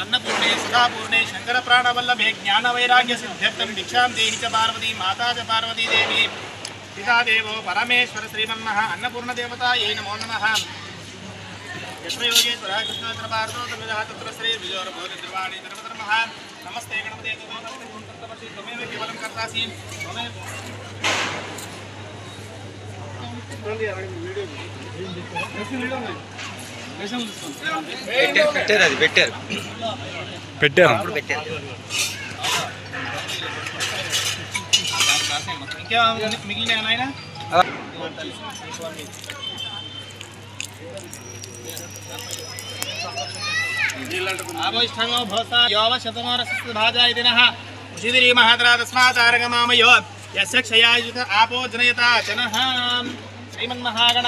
अन्नपूर्णे सुधापूर्णे शङ्करप्राणवल्लभे ज्ञानवैराग्यसिद्ध्यर्थं भिक्षां देहि च पार्वती माता च पार्वती देवी पिता देवो परमेश्वर श्रीमन्मः अन्नपूर्णदेवतायै नमो नमः यत्र योगेश्वरः कृष्णत्र पार्थो तत्र श्री विजयोर्भवति द्रवाणि धर्मधर्मः नमस्ते गणपते त्वमेव केवलं कर्तासि त्वमेव పెట్టారు పెట్టారు అది పెట్టారు పెట్టారు అప్పుడు పెట్టారు ఇంకా మిగిలిన నాయన ఆవోష్ఠంగో భవసా యోవ శతమానస్య భాజాయ దినః ఉషిదిరి మహాద్రా తస్మాత్ ఆరగమామయో యస్య క్షయాయుత ఆపో జనయత జనః శ్రీమన్మహాగణ